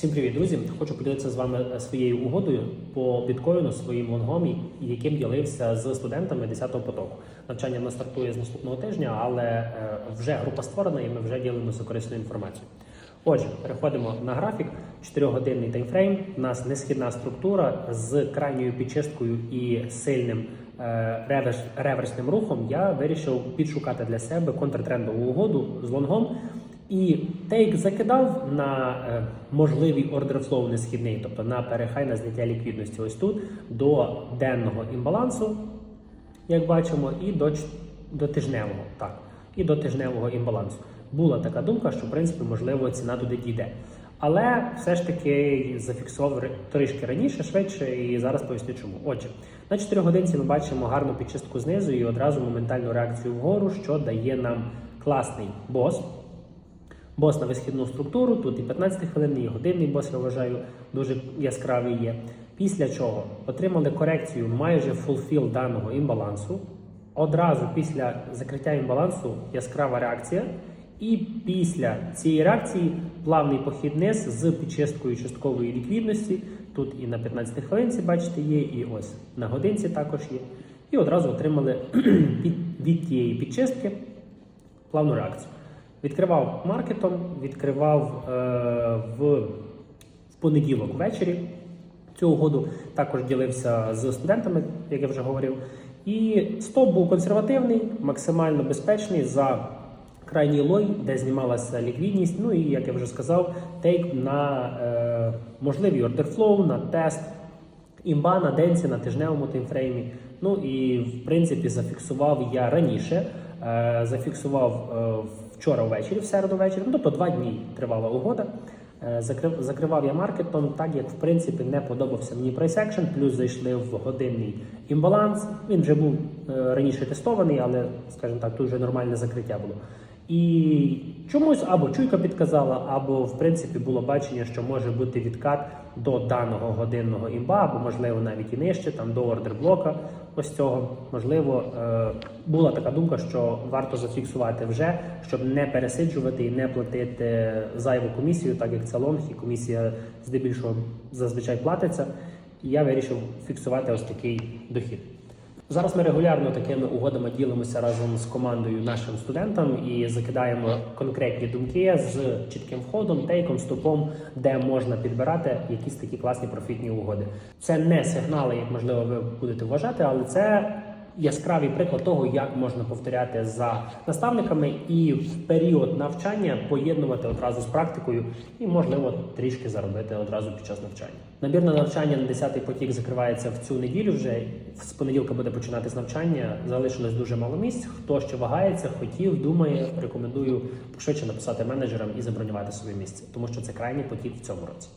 Всім привіт, друзі! Хочу поділитися з вами е, своєю угодою по біткоїну, своїм лонгом, яким ділився з студентами 10-го потоку. Навчання в нас стартує з наступного тижня, але е, вже група створена і ми вже ділимося корисною інформацією. Отже, переходимо на графік. 4-годинний таймфрейм. У нас несхідна структура з крайньою підчисткою і сильним е, реверс, реверсним рухом. Я вирішив підшукати для себе контртрендову угоду з лонгом. І тейк закидав на е, можливий ордер флоу несхідний, тобто на перехай на зняття ліквідності. Ось тут до денного імбалансу, як бачимо, і до, до тижневого. Так, і до тижневого імбалансу. Була така думка, що в принципі можливо ціна туди дійде. Але все ж таки зафіксував трішки раніше, швидше, і зараз поясню чому. Отже, на 4 годинці ми бачимо гарну підчистку знизу і одразу моментальну реакцію вгору, що дає нам класний бос. Бос на висхідну структуру, тут і 15 хвилин, і годинний бос, я вважаю, дуже яскравий є. Після чого отримали корекцію майже фулфіл даного імбалансу. Одразу після закриття імбалансу яскрава реакція. І після цієї реакції плавний похід вниз з підчисткою часткової ліквідності. Тут і на 15 хвилинці, бачите, є, і ось на годинці також є. І одразу отримали від тієї підчистки плавну реакцію. Відкривав маркетом, відкривав е, в, в понеділок ввечері. Цю угоду також ділився з студентами, як я вже говорив. І стоп був консервативний, максимально безпечний за крайній лой, де знімалася ліквідність. Ну і як я вже сказав, тейк на е, можливий ордерфлоу, на тест імба на денці, на тижневому таймфреймі. Ну і в принципі зафіксував я раніше. Е, зафіксував е, вчора ввечері, в середу ввечері, ну тобто два дні тривала угода. Е, закрив, закривав я маркетом, так як в принципі не подобався мені action, плюс зайшли в годинний імбаланс. Він вже був е, раніше тестований, але, скажімо так, тут вже нормальне закриття було. І чомусь або чуйка підказала, або в принципі було бачення, що може бути відкат до даного годинного імба, або можливо навіть і нижче, там до ордер блока. Ось цього можливо е, була така думка, що варто зафіксувати вже, щоб не пересиджувати і не платити зайву комісію, так як це лонг, і комісія здебільшого зазвичай платиться. І я вирішив фіксувати ось такий дохід. Зараз ми регулярно такими угодами ділимося разом з командою нашим студентам і закидаємо конкретні думки з чітким входом, тейком, стопом, де можна підбирати якісь такі класні профітні угоди. Це не сигнали, як можливо ви будете вважати, але це яскравий приклад того, як можна повторяти за наставниками і в період навчання поєднувати одразу з практикою і, можливо, трішки заробити одразу під час навчання. Набір на навчання на 10-й потік закривається в цю неділю. Вже з понеділка буде починатись навчання. Залишилось дуже мало місць. Хто ще вагається, хотів, думає, рекомендую швидше написати менеджерам і забронювати своє місце, тому що це крайній потік в цьому році.